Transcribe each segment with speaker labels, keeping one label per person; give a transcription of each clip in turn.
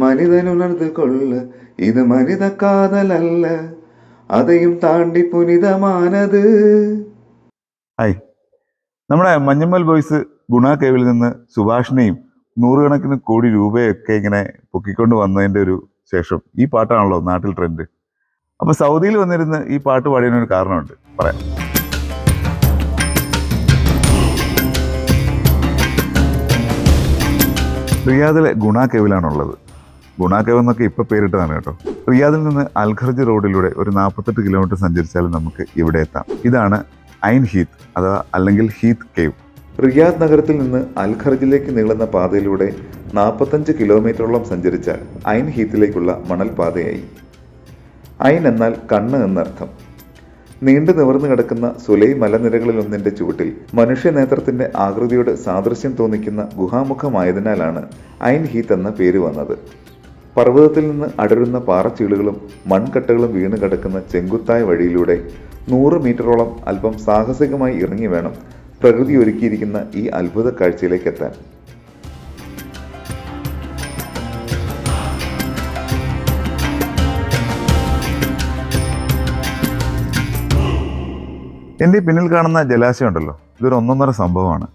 Speaker 1: மனிதனுணர்ந்து கொள்ள இது மனித காதல் அல்ல அதையும் தாண்டி புனிதமானது
Speaker 2: ഹായ് നമ്മുടെ മഞ്ഞമ്മൽ ബോയ്സ് ഗുണ കേവിൽ നിന്ന് സുഭാഷിനെയും നൂറുകണക്കിന് കോടി രൂപയൊക്കെ ഇങ്ങനെ പൊക്കിക്കൊണ്ട് വന്നതിന്റെ ഒരു ശേഷം ഈ പാട്ടാണല്ലോ നാട്ടിൽ ട്രെൻഡ് അപ്പൊ സൗദിയിൽ വന്നിരുന്ന് ഈ പാട്ട് പാടിയതിനൊരു കാരണമുണ്ട് പറയാം റിയാദിലെ ഗുണ കേവിലാണുള്ളത് ഗുണ കേവ് എന്നൊക്കെ ഇപ്പോൾ പേരിട്ടതാണ് കേട്ടോ. റിയാദിൽ നിന്ന് അൽഖർജ് റോഡിലൂടെ ഒരു നാൽപ്പത്തെട്ട് കിലോമീറ്റർ സഞ്ചരിച്ചാൽ നമുക്ക് ഇവിടെ എത്താം. ഇതാണ് ഐൻ ഹീത്ത് അഥവാ അല്ലെങ്കിൽ ഹീത്ത് കേവ്.
Speaker 1: റിയാദ് നഗരത്തിൽ നിന്ന് അൽഖർജിലേക്ക് നീളുന്ന പാതയിലൂടെ നാൽപ്പത്തഞ്ച് കിലോമീറ്ററോളം സഞ്ചരിച്ചാൽ ഐൻ ഹീത്തിലേക്കുള്ള മണൽ പാതയായി. ഐൻ എന്നാൽ കണ്ണ് എന്നർത്ഥം. നീണ്ടു നിവർന്നു കിടക്കുന്ന സുലൈ മലനിരകളിലൊന്നിന്റെ ചുവട്ടിൽ മനുഷ്യ നേത്രത്തിന്റെ ആകൃതിയോട് സാദൃശ്യം തോന്നിക്കുന്ന ഗുഹാമുഖമായതിനാലാണ് ഐൻ ഹീത്ത് എന്ന പേര് വന്നത്. പർവതത്തിൽ നിന്ന് അടരുന്ന പാറച്ചീളുകളും മൺകട്ടകളും വീണ് കിടക്കുന്ന ചെങ്കുത്തായ വഴിയിലൂടെ നൂറ് മീറ്ററോളം അല്പം സാഹസികമായി ഇറങ്ങി വേണം പ്രകൃതി ഒരുക്കിയിരിക്കുന്ന ഈ അത്ഭുത കാഴ്ചയിലേക്ക് എത്താൻ.
Speaker 2: എന്റെ പിന്നിൽ കാണുന്ന ജലാശയം ഉണ്ടല്ലോ. ഇതൊരു ഒന്നൊന്നര സംഭവമാണ്.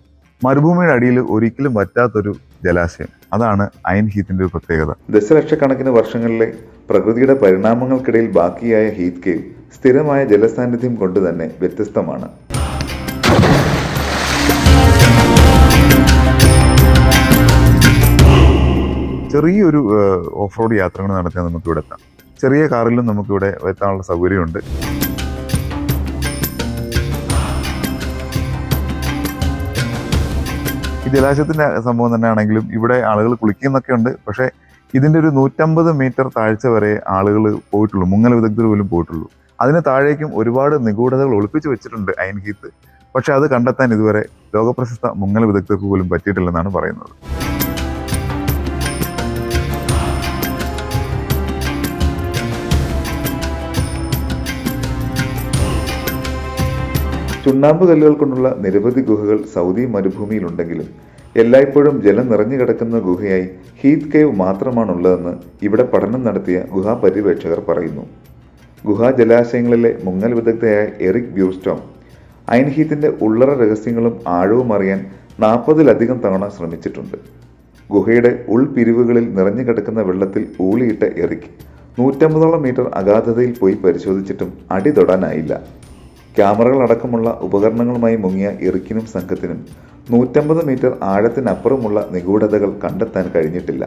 Speaker 2: മരുഭൂമിയുടെ അടിയിൽ ഒരിക്കലും പറ്റാത്തൊരു ജലാശയം. അതാണ് അയൻ ഹീത്തിന്റെ ഒരു പ്രത്യേകത.
Speaker 1: ദശലക്ഷക്കണക്കിന് വർഷങ്ങളിലെ പ്രകൃതിയുടെ പരിണാമങ്ങൾക്കിടയിൽ ബാക്കിയായ ഹീത്ത് കേവ് സ്ഥിരമായ ജലസാന്നിധ്യം കൊണ്ട് തന്നെ വ്യത്യസ്തമാണ്.
Speaker 2: ചെറിയൊരു ഓഫ് റോഡ് യാത്രകൾ നടത്തിയാൽ നമുക്കിവിടെ എത്താം. ചെറിയ കാറിലും നമുക്കിവിടെ എത്താനുള്ള സൗകര്യമുണ്ട്. ഈ ജലാശയത്തിന്റെ സംഭവം തന്നെ ആണെങ്കിലും ഇവിടെ ആളുകൾ കുളിക്കുന്നൊക്കെ ഉണ്ട്. പക്ഷേ ഇതിന്റെ ഒരു നൂറ്റമ്പത് മീറ്റർ താഴ്ച വരെ ആളുകൾ പോയിട്ടുള്ളൂ. മുങ്ങൽ വിദഗ്ധർ പോലും പോയിട്ടുള്ളൂ. അതിന് താഴേക്കും ഒരുപാട് നിഗൂഢതകൾ ഒളിപ്പിച്ചു വെച്ചിട്ടുണ്ട് അയൻഹീത്ത് പക്ഷെ അത് കണ്ടെത്താൻ ഇതുവരെ ലോകപ്രശസ്ത മുങ്ങൽ വിദഗ്ധർക്ക് പോലും പറ്റിയിട്ടില്ലെന്നാണ് പറയുന്നത്.
Speaker 1: ചുണ്ണാമ്പ് കല്ലുകൾ കൊണ്ടുള്ള നിരവധി ഗുഹകൾ സൗദി മരുഭൂമിയിലുണ്ടെങ്കിലും എല്ലായ്പ്പോഴും ജലം നിറഞ്ഞു കിടക്കുന്ന ഗുഹയായി ഹീത്ത് കേവ് മാത്രമാണുള്ളതെന്ന് ഇവിടെ പഠനം നടത്തിയ ഗുഹാ പര്യവേക്ഷകർ പറയുന്നു. ഗുഹാ ജലാശയങ്ങളിലെ മുങ്ങൽ വിദഗ്ധയായ എറിക് ബ്യൂസ്റ്റോം ഐൻഹീത്തിന്റെ ഉള്ളറ രഹസ്യങ്ങളും ആഴവും അറിയാൻ നാൽപ്പതിലധികം തവണ ശ്രമിച്ചിട്ടുണ്ട്. ഗുഹയുടെ ഉൾപിരിവുകളിൽ നിറഞ്ഞു കിടക്കുന്ന വെള്ളത്തിൽ ഊളിയിട്ട എറിക് നൂറ്റമ്പതോളം മീറ്റർ അഗാധതയിൽ പോയി പരിശോധിച്ചിട്ടും അടി തൊടാനായില്ല. ക്യാമറകൾ അടക്കമുള്ള ഉപകരണങ്ങളുമായി മുങ്ങിയ ഇറിക്കിനും സംഘത്തിനും നൂറ്റമ്പത് മീറ്റർ ആഴത്തിനപ്പുറമുള്ള നിഗൂഢതകൾ കണ്ടെത്താൻ കഴിഞ്ഞിട്ടില്ല.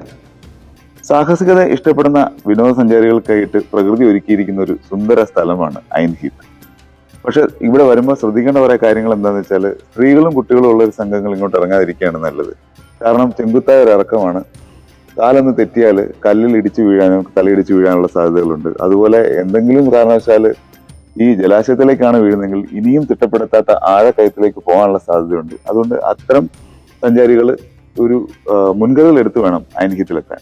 Speaker 2: സാഹസികത ഇഷ്ടപ്പെടുന്ന വിനോദസഞ്ചാരികൾക്കായിട്ട് പ്രകൃതി ഒരുക്കിയിരിക്കുന്ന ഒരു സുന്ദര സ്ഥലമാണ് ഐൻഹീത്ത് പക്ഷെ ഇവിടെ വരുമ്പോൾ ശ്രദ്ധിക്കേണ്ട കുറെ കാര്യങ്ങൾ എന്താണെന്ന് വെച്ചാൽ സ്ത്രീകളും കുട്ടികളും ഉള്ള ഒരു സംഘങ്ങൾ ഇങ്ങോട്ട് ഇറങ്ങാതിരിക്കുകയാണ് നല്ലത്. കാരണം ചെങ്കുത്തായ ഒരു ഇറക്കമാണ്. കാലൊന്ന് തെറ്റിയാൽ കല്ലിൽ ഇടിച്ചു വീഴാനും തലയിടിച്ചു വീഴാനുള്ള സാധ്യതകളുണ്ട്. അതുപോലെ എന്തെങ്കിലും കാരണവശാൽ ഈ ജലാശയത്തിലേക്കാണ് വീഴുന്നതെങ്കിൽ ഇനിയും തിട്ടപ്പെടുത്താത്ത ആഴക്കയത്തിലേക്ക് പോകാനുള്ള സാധ്യതയുണ്ട്. അതുകൊണ്ട് അത്തരം സഞ്ചാരികൾ ഒരു മുൻകരുതൽ എടുത്തു വേണം ഐൻഹിത്തിലെത്താൻ